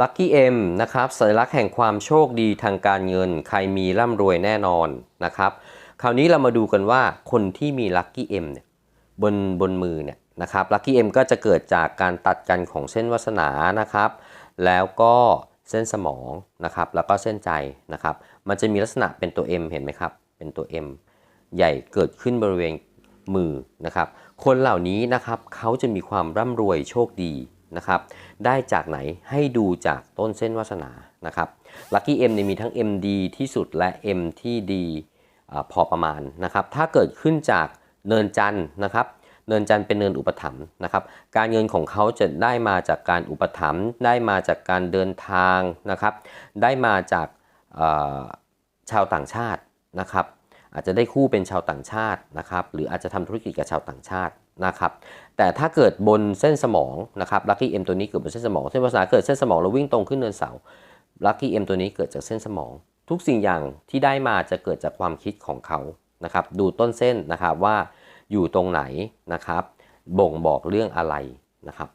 Lucky M นะครับสัญลักษณ์แห่งความโชคดีทางการเงิน ใครมีร่ำรวยแน่นอนนะครับ คราวนี้เรามาดูกันว่าคนที่มี Lucky M เอ็มเนี่ยบนบนมือเนี่ยนะครับ Lucky M ก็จะเกิดจากการตัดกันของเส้นวาสนานะครับ แล้วก็เส้นสมองนะครับแล้วก็เส้นใจนะครับ มันจะมีลักษณะเป็นตัว M เห็นไหมครับ เป็นตัว M ใหญ่เกิดขึ้นบริเวณมือนะครับ คนเหล่านี้นะครับเขาจะมีความร่ำรวยโชคดี นะครับได้จากไหนให้ดูจากต้นเส้นวาสนานะครับ Lucky M เนี่ยมีทั้ง M ดีที่สุดและ M ที่ดีอพอประมาณนะครับถ้าเกิดขึ้นจากเนินจันทร์นะครับเนินจันทร์เป็นเนินอุปถัมภ์นะครับการเงินของเขาจะได้มาจากการอุปถัมภ์ได้มาจากการเดินทางนะครับได้มาจากชาวต่างชาตินะครับอาจจะได้คู่เป็นชาวต่างชาตินะครับหรืออาจจะทำธุรกิจกับชาวต่างชาติ นะครับแต่ถ้าเกิดบนเส้นสมองนะครับ Lucky M ตัวนี้เกิดบนเส้นสมองเส้นประสาทเกิดเส้นสมองแล้ววิ่งตรงขึ้นเนินเสา Lucky M ตัวนี้เกิดจากเส้นสมอง ทุกสิ่งอย่างที่ได้มาจะเกิดจากความคิดของเขานะครับดูต้นเส้นนะครับว่าอยู่ตรงไหนนะครับบ่งบอกเรื่องอะไรนะครับ